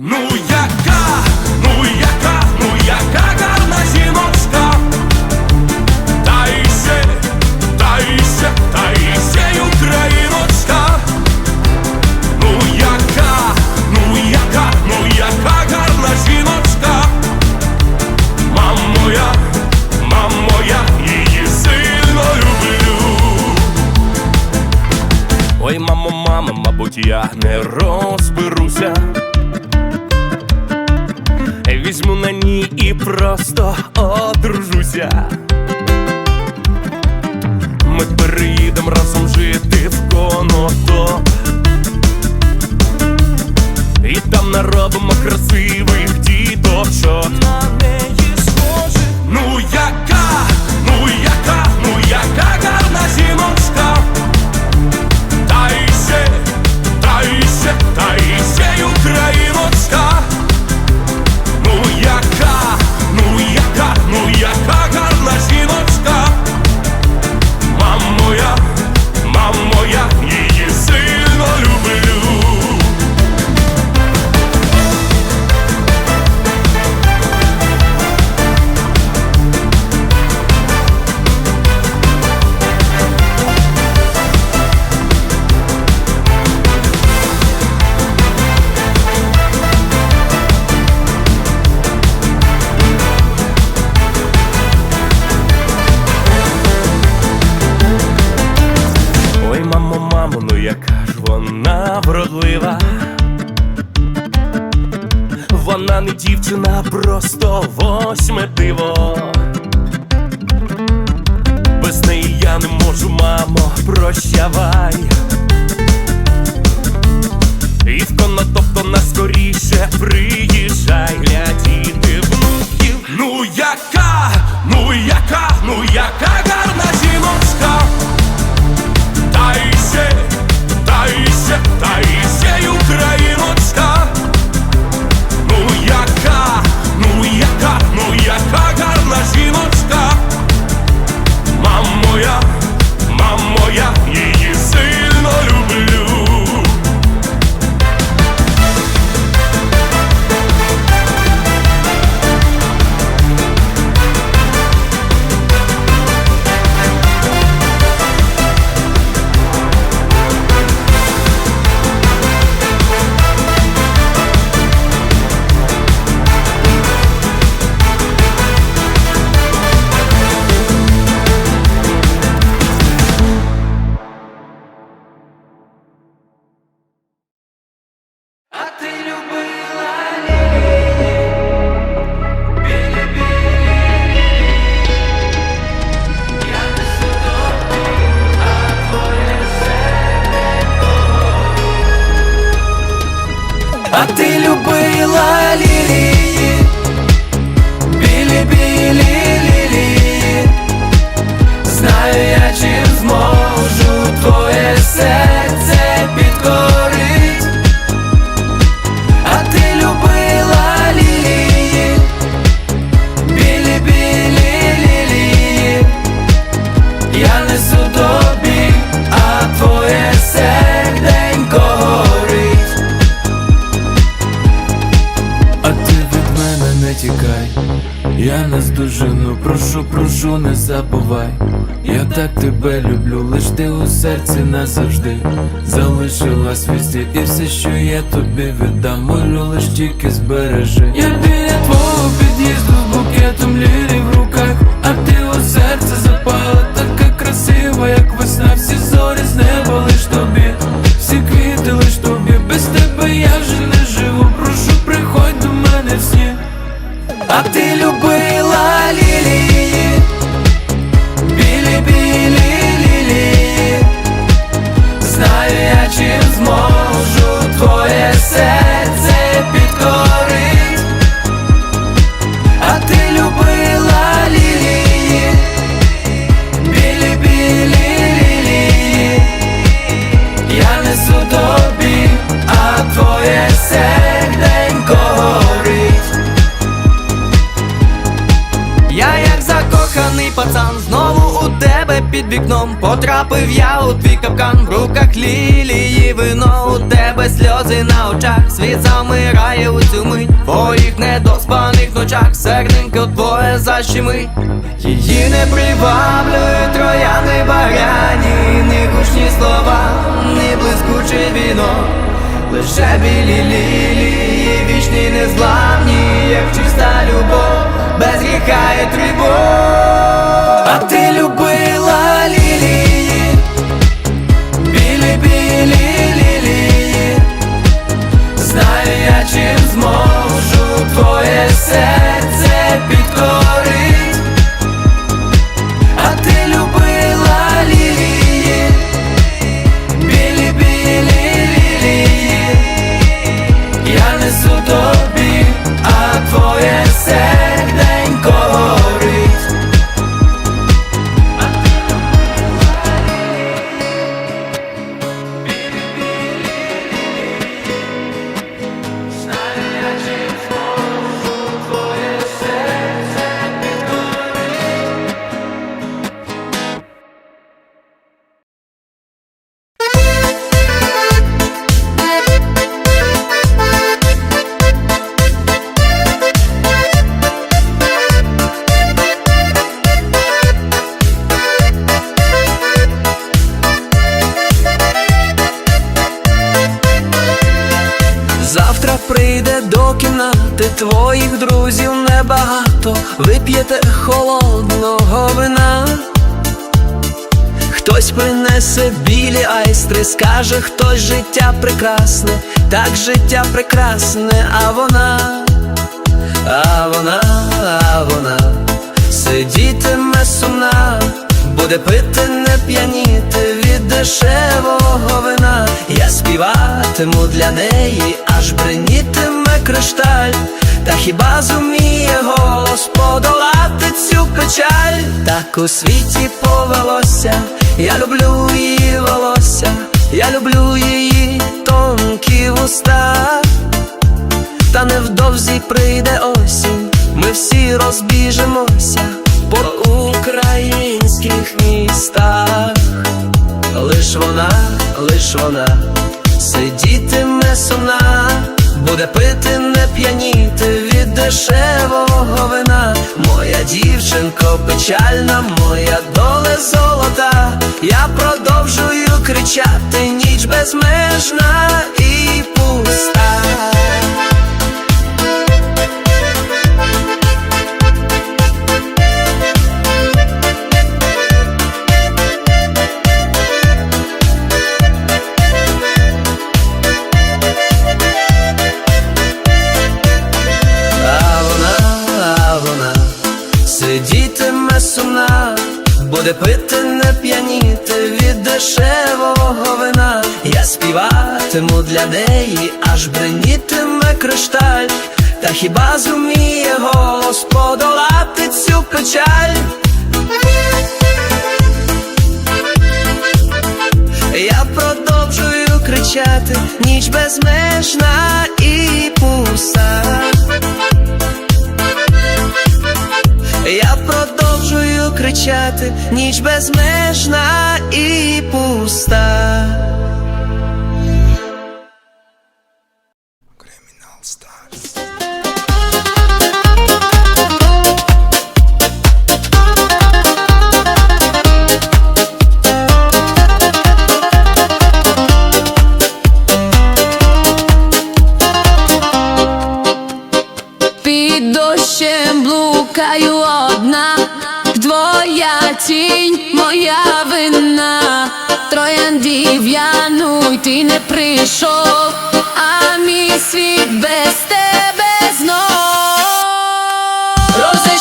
Ну яка? разом жити в Коното І там наробимо красивих діточок. диво серці назавжди залишилась вісті, і все, що я тобі віддам, Можу лиш тільки збережи. Я біля твого під'їзду з букетом лірі в руках, а ти у серце запала, така красива, як весна, всі зорі з неба лиш тобі, всі квіти лиш тобі, без тебе я вже не живу. Прошу, приходь до мене в сні, а ти любила лі. Під вікном, потрапив я у твій капкан, в руках лілії вино, у тебе сльози на очах, світ замирає у цю мить, твоїх недоспаних ночах, серденько твоє защемить Її не приваблюють трояни баряні, не гучні слова, не блискуче віно, лише білі лілії, вічні незламні, як чиста любов, Хтось принесе білі айстри, скаже хтось життя прекрасне, так життя прекрасне, а вона, а вона, а вона сидітиме сумна, буде пити, не п'яніти від дешевого вина. Я співатиму для неї, аж бринітиме кришталь. Та хіба зуміє голос подолати цю печаль? Так у світі повелося, я люблю її волосся, я люблю її тонкі вуста. Та невдовзі прийде осінь, ми всі розбіжемося по українських містах. Лиш вона, лиш вона сидітиме сумна, буде пити, не п'яніти дешевого вина. Моя дівчинко печальна, моя доле золота. Я продовжую кричати, ніч безмежна і пуста. Буде пити, не п'яніти від дешевого вина. Я співатиму для неї, аж бринітиме кришталь. Та хіба зуміє голос подолати цю печаль? Я продовжую кричати, ніч безмежна і пуста. Я продовжую кричати, ніч безмежна і пуста.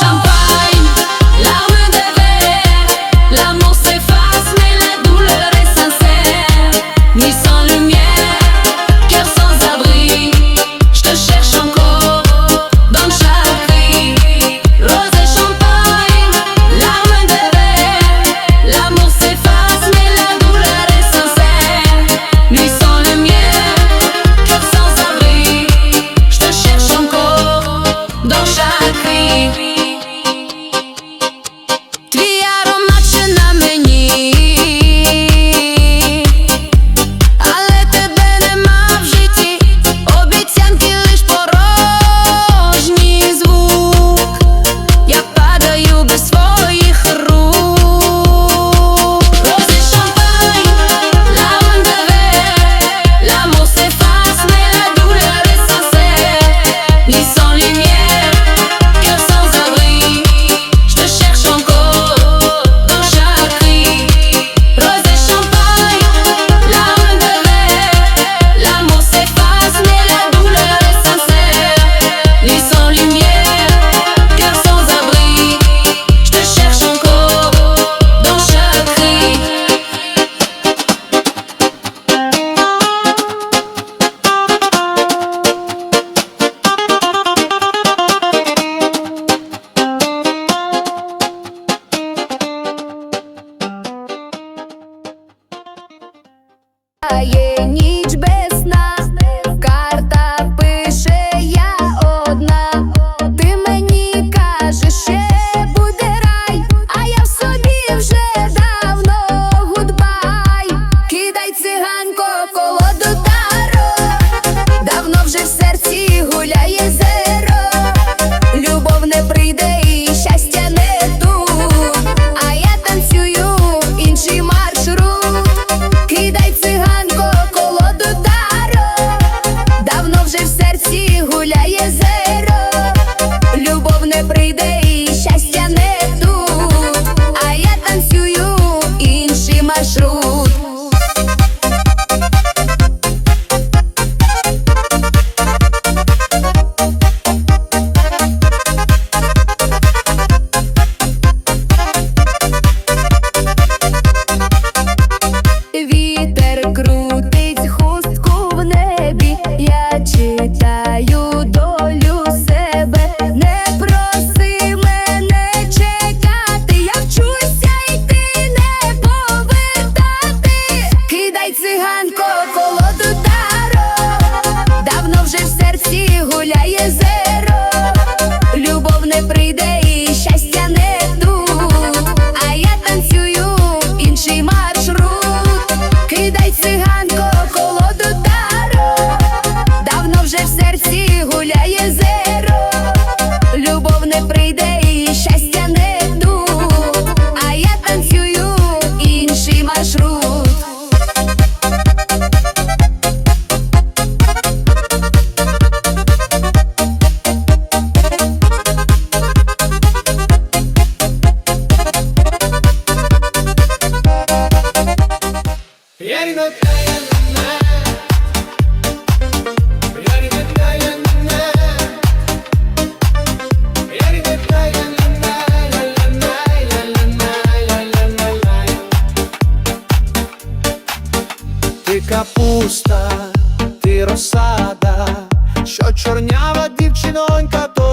Champagne.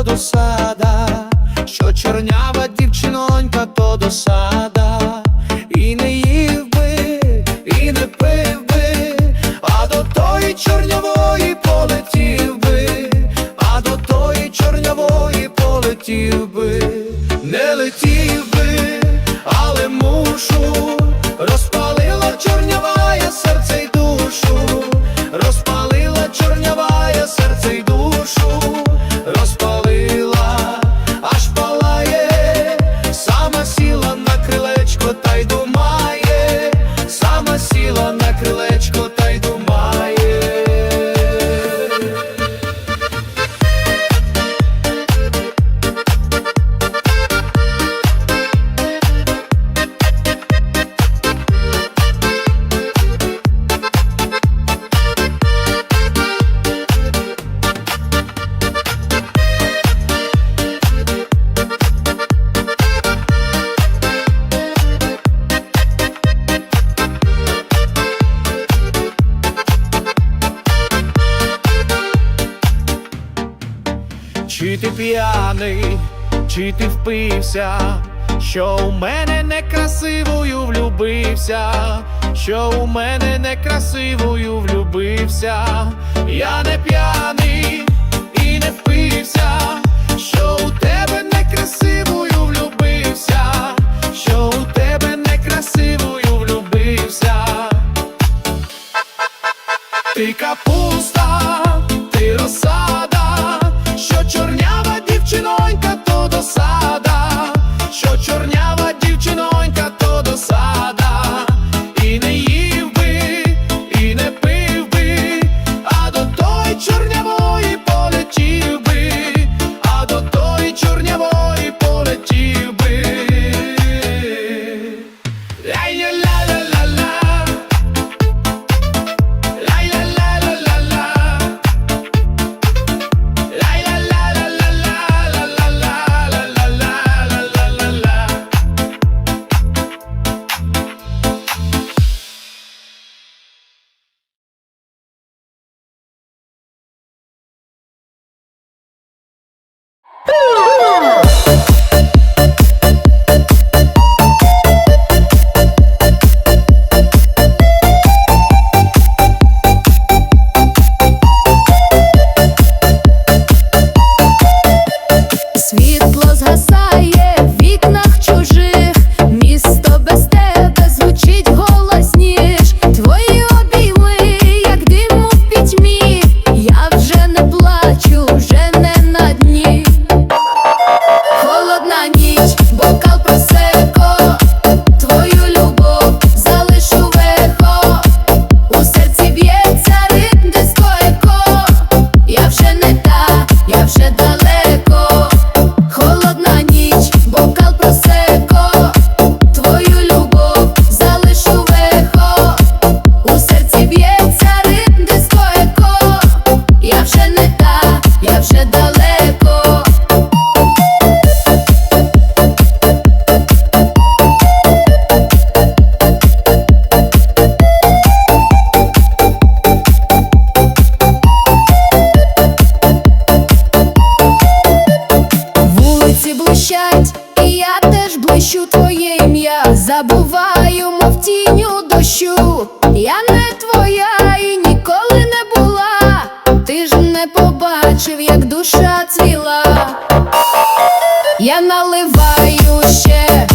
досада, що чорнява дівчинонька, то досада. спалився, що у мене некрасивою влюбився, що у мене некрасивою влюбився, я не п'яний і не впився, що у тебе некрасивою влюбився, що у тебе некрасивою влюбився, ти капуста. зацвіла, я наливаю ще.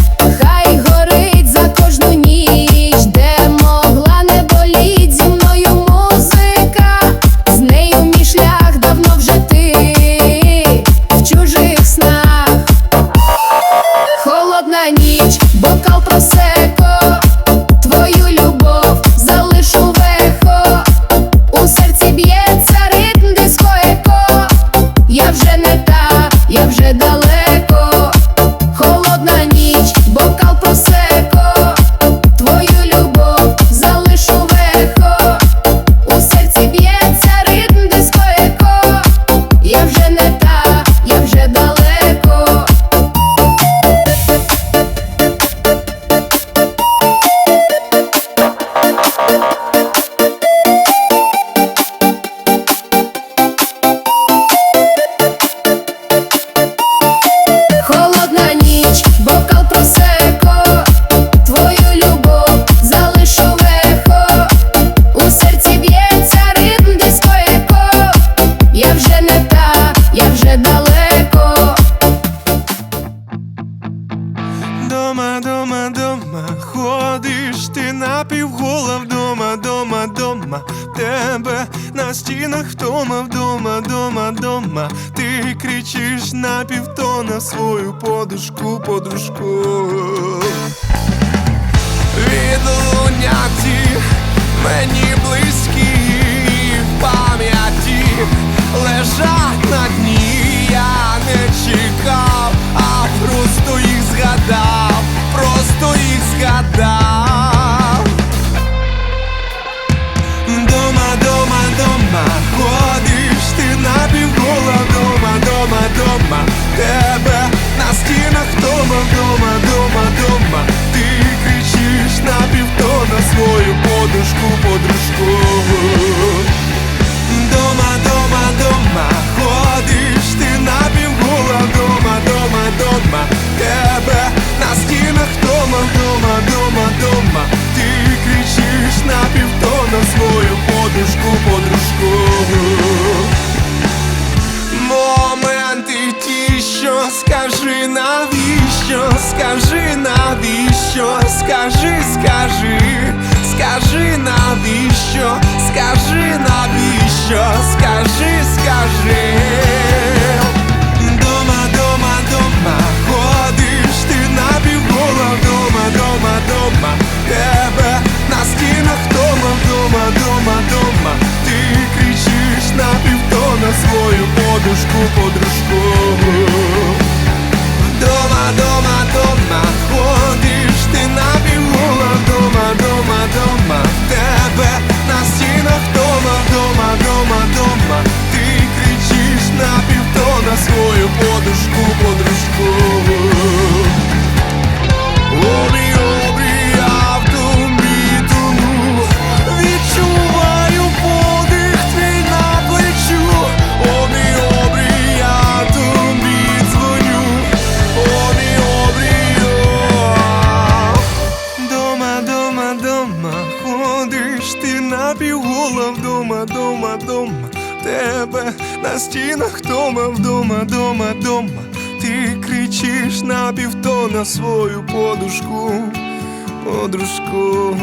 дома, ходиш ти напівгола вдома, дома, дома, тебе на стінах втома, вдома, дома, дома, ти кричиш напівтона свою подушку, подушку. Від Відлуняті мені близькі в пам'яті лежать на дні, я не чекав, а просто їх згадав просто їх згадав. на свою подушку, подружку.